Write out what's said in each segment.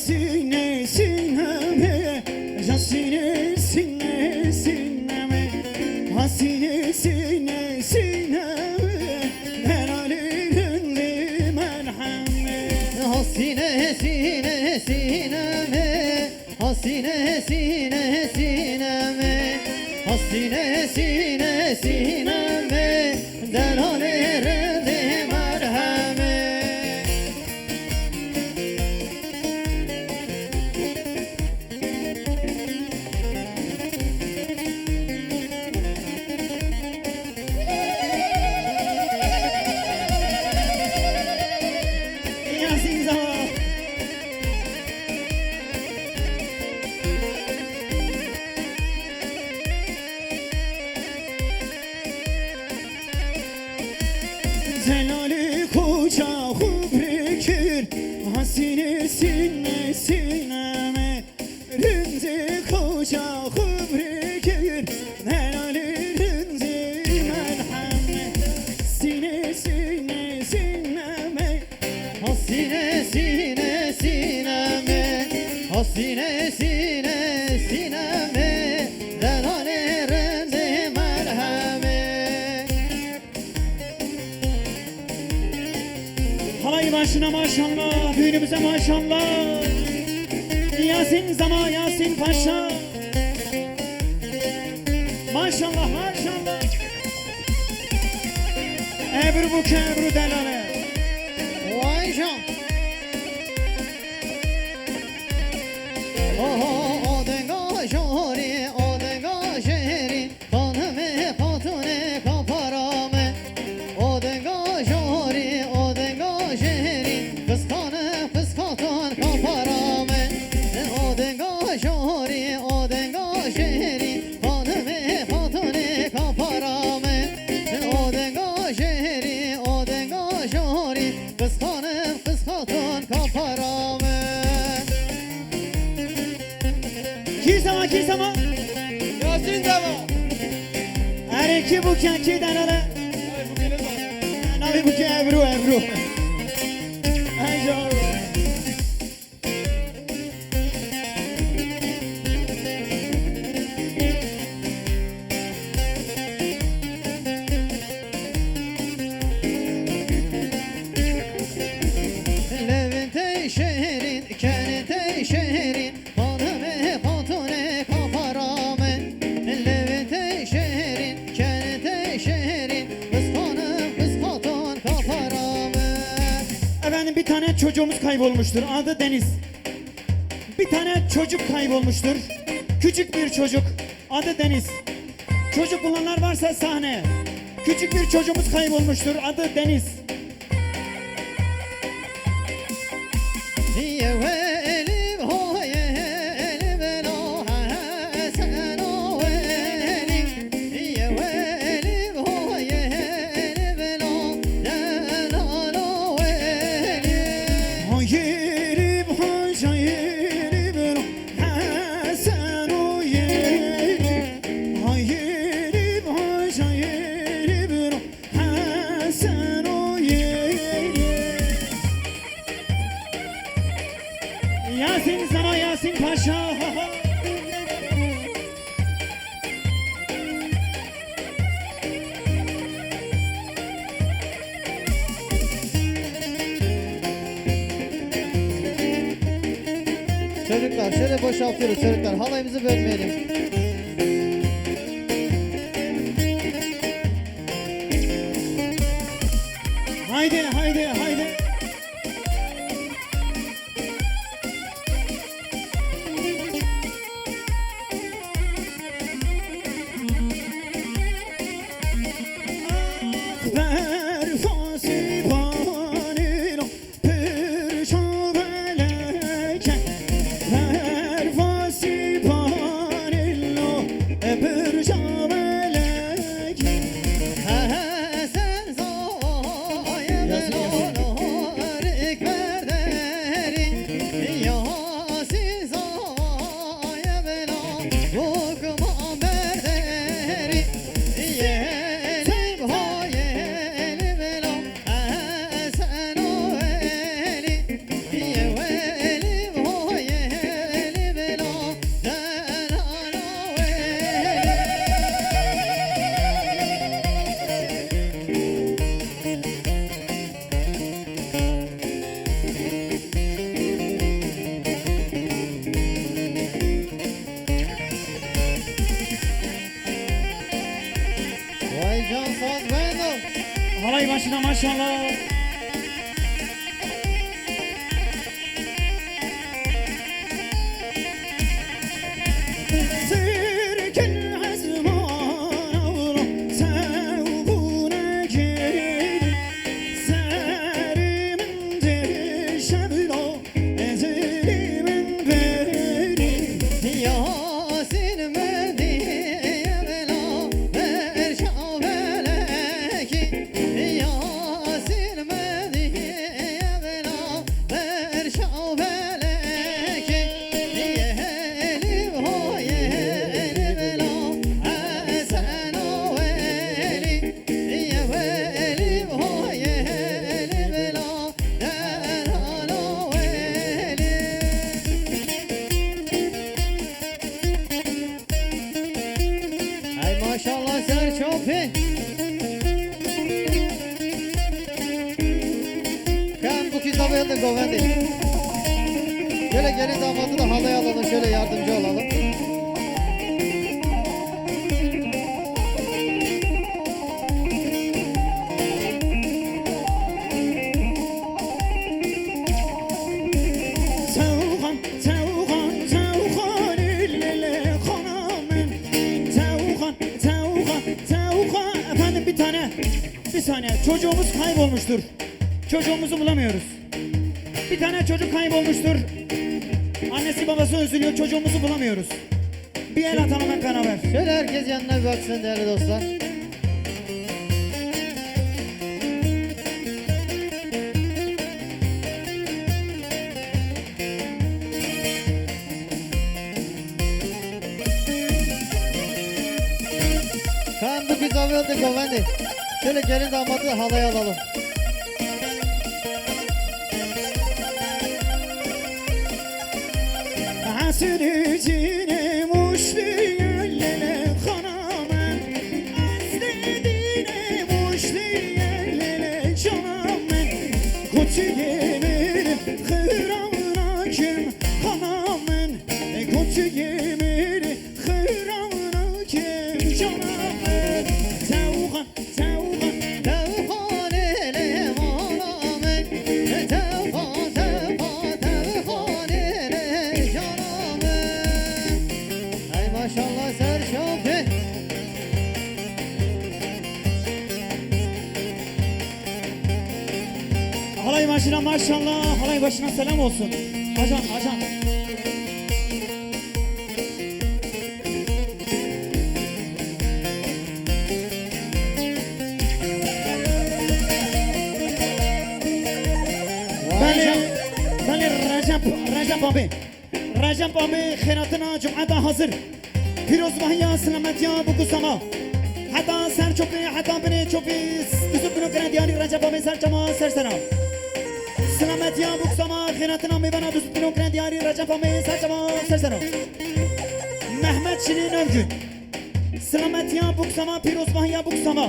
sine Zelali koca hubrekir Hasine sinne sineme Rinzi koca hubrekir Zelali rinzi merhamet. Sine sine sineme Hasine sine Halay başına maşallah, düğünümüze maşallah. Yasin Zama, Yasin Paşa. Maşallah, maşallah. Ebru Buke, Ebru Delale. Vay can Her iki Buke, ki Delale. Navi Buke, Ebru, Efendim bir tane çocuğumuz kaybolmuştur. Adı Deniz. Bir tane çocuk kaybolmuştur. Küçük bir çocuk. Adı Deniz. Çocuk bulunanlar varsa sahne. Küçük bir çocuğumuz kaybolmuştur. Adı Deniz. Yasin sana Yasin Paşa. Çocuklar şöyle boşaltıyoruz çocuklar. Halayımızı bölmeyelim. Haydi haydi haydi Halay başına maşallah. Yazdım Govendi. Şöyle gelin damadı da halaya alalım, şöyle yardımcı olalım. Efendim bir tane, bir saniye. Çocuğumuz kaybolmuştur. Çocuğumuzu bulamıyoruz Bir tane çocuk kaybolmuştur Annesi babası üzülüyor çocuğumuzu bulamıyoruz Bir el atalım hep beraber Şöyle herkes yanına bir baksın değerli dostlar. Ben bu yazdım Govendi. Şöyle gelin damadı da halaya alalım. Hasretine Maşallah halay başına selam olsun. Hacan hacan. Recep abi. Recep abi xiratına cumada hazır. Piroz vahiya selamet ya bu kusama. Hatta ser çopi, hatta bine çopi. Üzüp bunu kıra diyari Recep abi ser çama ser selam. Selamet ya bu kusama خیراتنا mi bana düzüp bunu kere diyari Recep abi ser çama ser sena Mehmet Şirin Övgün Selamet ya bu kusama Piroz vahya bu kusama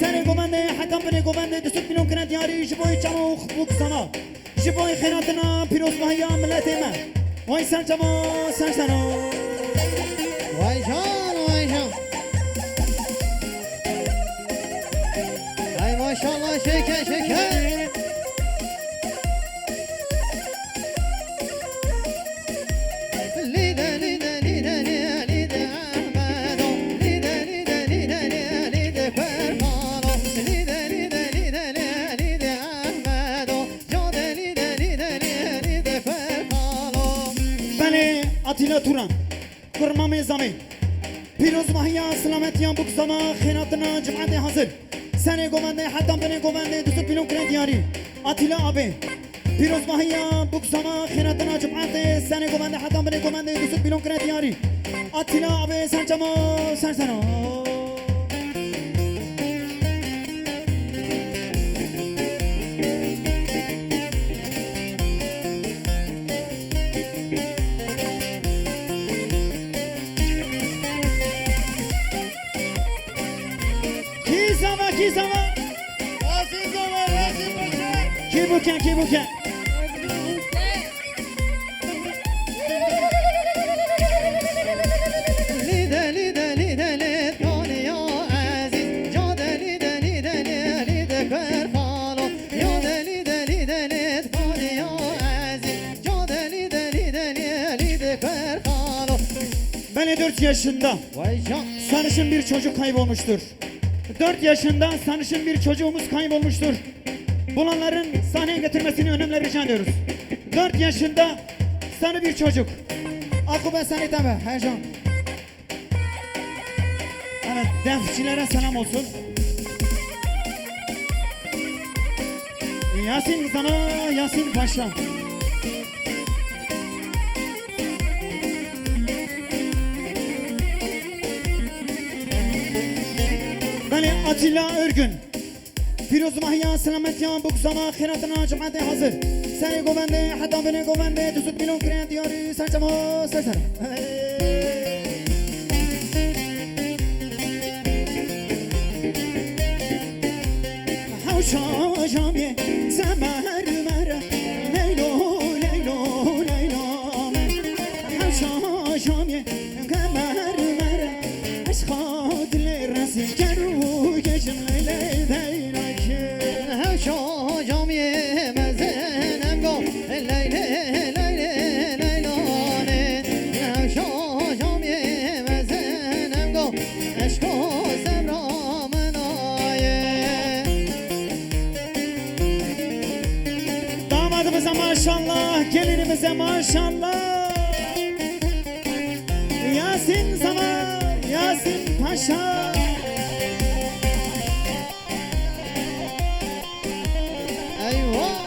Sere gomende hatta beni gomende Düzüp bunu kere diyari Jiboy çama bu kusama Jiboy خیراتنا Piroz vahya milletime Vay ser çama ser sena Vay can vay can Ay maşallah şeker şeker Mezami Piroz Mahya Selamet Yan Buksama Khinatına Cumhade hazır. Sene Govende Hatta Bene Govende Düzü Pilon Kren Diyari Atilla abi. Piroz Mahya Buksama Khinatına Cumhade Sene Govende Hatta Bene Govende Düzü Pilon Kren Diyari Atilla abi Sen Cama Sen Sen Kizama can, keep on can. Beni 4 yaşında sanışın bir çocuk kaybolmuştur. 4 yaşında sanışın bir çocuğumuz kaybolmuştur. Bulanların sahneye getirmesini önemli rica ediyoruz. 4 yaşında sarı bir çocuk. Akube seni tabi heyecan. Evet, defçilere selam olsun. Yasin sana Yasin Paşa. Beni Atilla Örgün. پیروز ماهیان سلامتیان بگذانا خیراتنا جمعت حاضر. سر گوونده حتی بنه گوونده دوزد میلون کرن دیاری سر جما سر سر. حوشا جامیه زمان maşallah Yasin sana Yasin Paşa Eyvah.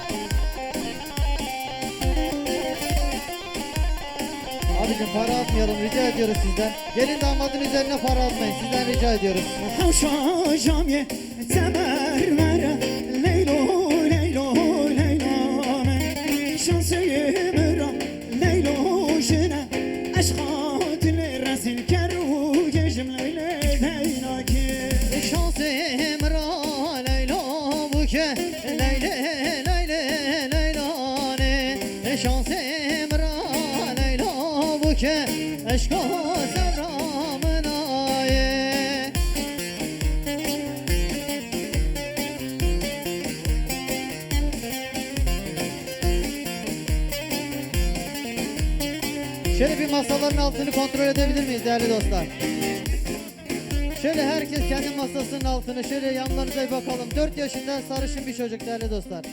Abicim para atmayalım rica ediyoruz sizden. Gelin damadın üzerine para atmayın sizden rica ediyoruz. Havşa camiye semer mere Leylo leylo leylo Şansıyım Şöyle bir masaların altını kontrol edebilir miyiz değerli dostlar? Şöyle herkes kendi masasının altını şöyle yanlarınıza bir bakalım. 4 yaşında sarışın bir çocuk değerli dostlar.